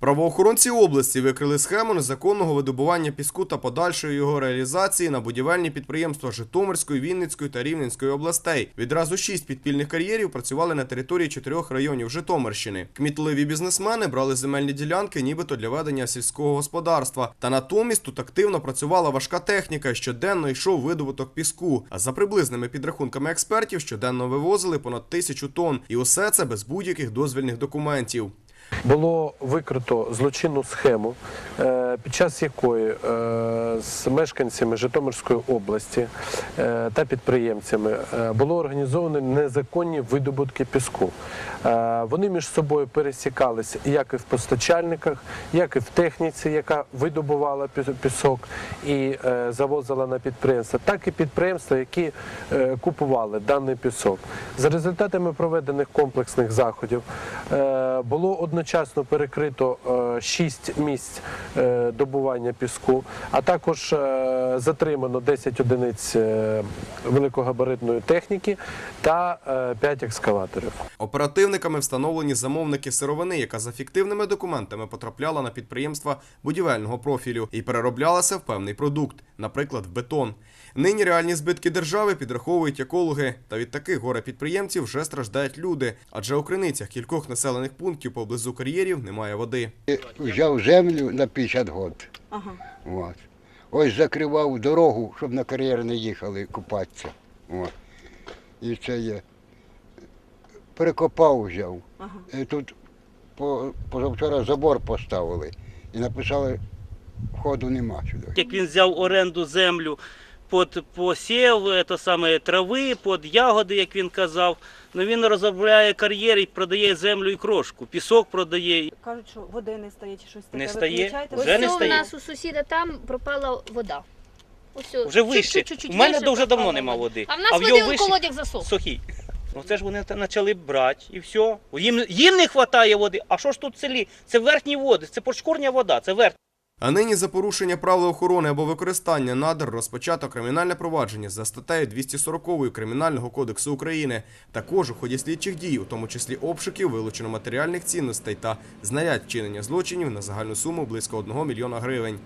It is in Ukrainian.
Правоохоронці області викрили схему незаконного видобування піску та подальшої його реалізації на будівельні підприємства Житомирської, Вінницької та Рівненської областей. Відразу шість підпільних кар'єрів працювали на території чотирьох районів Житомирщини. Кмітливі бізнесмени брали земельні ділянки, нібито для ведення сільського господарства. Та натомість тут активно працювала важка техніка. Щоденно йшов видобуток піску. А за приблизними підрахунками експертів, щоденно вивозили понад тисячу тонн. І усе це без будь-яких дозвільних документів. Було викрито злочинну схему, е, під час якої е, з мешканцями Житомирської області е, та підприємцями було організовано незаконні видобутки піску. Вони між собою пересікалися як і в постачальниках, як і в техніці, яка видобувала пісок і завозила на підприємства, так і підприємства, які купували даний пісок. За результатами проведених комплексних заходів було одночасно перекрито е, шість місць е, добування піску, а також е, затримано 10 одиниць е, великогабаритної техніки та 5 екскаваторів. Оперативниками встановлені замовники сировини, яка за фіктивними документами потрапляла на підприємства будівельного профілю і перероблялася в певний продукт, наприклад, в бетон. Нині реальні збитки держави підраховують екологи, та від таких горе підприємців вже страждають люди, адже у криницях кількох населених пунктів поблизу кар'єрів немає води. Взяв землю на 50 років. Ага. От. Ось закривав дорогу, щоб на кар'єр не їхали купатися. О. І це є. Перекопав взяв. Ага. І тут по, позавчора забор поставили і написали, входу нема сюди. Як він взяв оренду землю під посів то саме трави, під ягоди, як він казав. Ну він розробляє кар'єр і продає землю і крошку. Пісок продає. Кажуть, що води не стає чи щось таке. Не стає? помічаєте? Вже Ось не у стає? нас у сусіда там пропала вода. Ось Вже вище. чуть-чуть У мене вище дуже давно пропала нема води. А в нас води в вище- засох. Сухий. Ну це ж вони та- почали брати і все. Їм, їм не вистачає води. А що ж тут в селі? Це верхні води, це подшкурня вода, це верх. А нині за порушення правил охорони або використання надр розпочато кримінальне провадження за статтею 240 Кримінального кодексу України. Також у ході слідчих дій, у тому числі обшуків, вилучено матеріальних цінностей та знарядь вчинення злочинів на загальну суму близько 1 мільйона гривень.